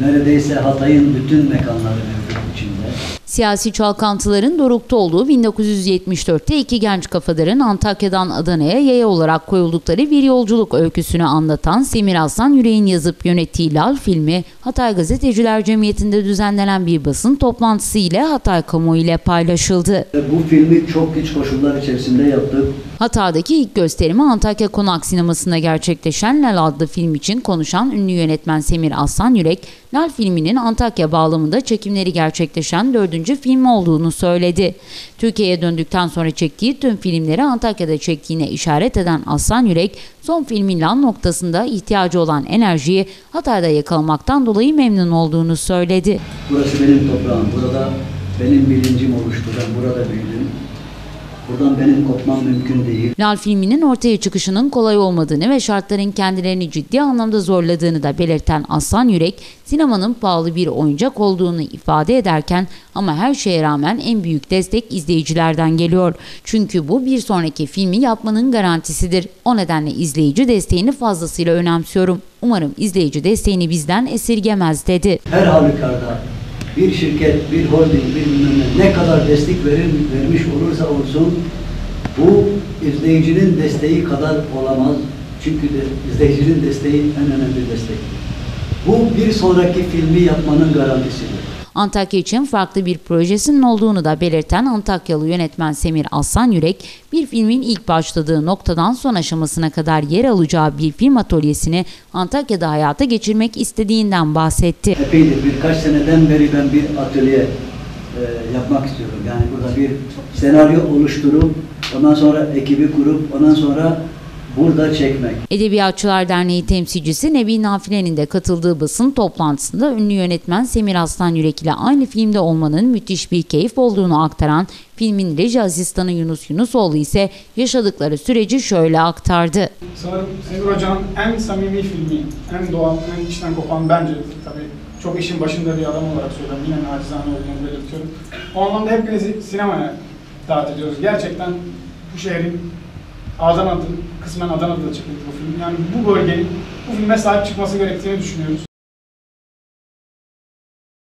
Neredeyse Hatay'ın bütün mekanları mevcut içinde. Siyasi çalkantıların dorukta olduğu 1974'te iki genç kafadarın Antakya'dan Adana'ya yaya olarak koyuldukları bir yolculuk öyküsünü anlatan Semir Aslan Yüreğin yazıp yönettiği Lal filmi Hatay Gazeteciler Cemiyeti'nde düzenlenen bir basın toplantısı ile Hatay kamuoyu ile paylaşıldı. Bu filmi çok güç koşullar içerisinde yaptık. Hatay'daki ilk gösterimi Antakya Konak Sineması'nda gerçekleşen Lal adlı film için konuşan ünlü yönetmen Semir Aslan Yürek, Lal filminin Antakya bağlamında çekimleri gerçekleşen dördüncü film olduğunu söyledi. Türkiye'ye döndükten sonra çektiği tüm filmleri Antakya'da çektiğine işaret eden Aslan Yürek, son filmin Lal noktasında ihtiyacı olan enerjiyi Hatay'da yakalamaktan dolayı memnun olduğunu söyledi. Burası benim toprağım. Burada benim bilincim oluştu. Ben burada büyüdüm. Buradan benim kopmam mümkün değil. Lal filminin ortaya çıkışının kolay olmadığını ve şartların kendilerini ciddi anlamda zorladığını da belirten Aslan Yürek, sinemanın pahalı bir oyuncak olduğunu ifade ederken ama her şeye rağmen en büyük destek izleyicilerden geliyor. Çünkü bu bir sonraki filmi yapmanın garantisidir. O nedenle izleyici desteğini fazlasıyla önemsiyorum. Umarım izleyici desteğini bizden esirgemez dedi. Her halükarda bir şirket, bir holding, bir ne, kadar destek verir, vermiş olursa olsun bu izleyicinin desteği kadar olamaz. Çünkü de izleyicinin desteği en önemli destek. Bu bir sonraki filmi yapmanın garantisidir. Antakya için farklı bir projesinin olduğunu da belirten Antakyalı yönetmen Semir Aslan Yürek, bir filmin ilk başladığı noktadan son aşamasına kadar yer alacağı bir film atölyesini Antakya'da hayata geçirmek istediğinden bahsetti. Epeydir birkaç seneden beri ben bir atölye e, yapmak istiyorum. Yani burada bir senaryo oluşturup ondan sonra ekibi kurup ondan sonra burada çekmek. Edebiyatçılar Derneği temsilcisi Nebi Nafile'nin de katıldığı basın toplantısında ünlü yönetmen Semir Aslan Yürek ile aynı filmde olmanın müthiş bir keyif olduğunu aktaran filmin reji asistanı Yunus Yunusoğlu ise yaşadıkları süreci şöyle aktardı. Sanırım Semir Hoca'nın en samimi filmi, en doğal, en içten kopan bence tabii çok işin başında bir adam olarak söylüyorum. Yine nacizane olduğunu belirtiyorum. O anlamda hepinizi sinemaya davet ediyoruz. Gerçekten bu şehrin Adana'da, kısmen Adana'da çekildi bu film. Yani bu bölgenin bu filme sahip çıkması gerektiğini düşünüyoruz.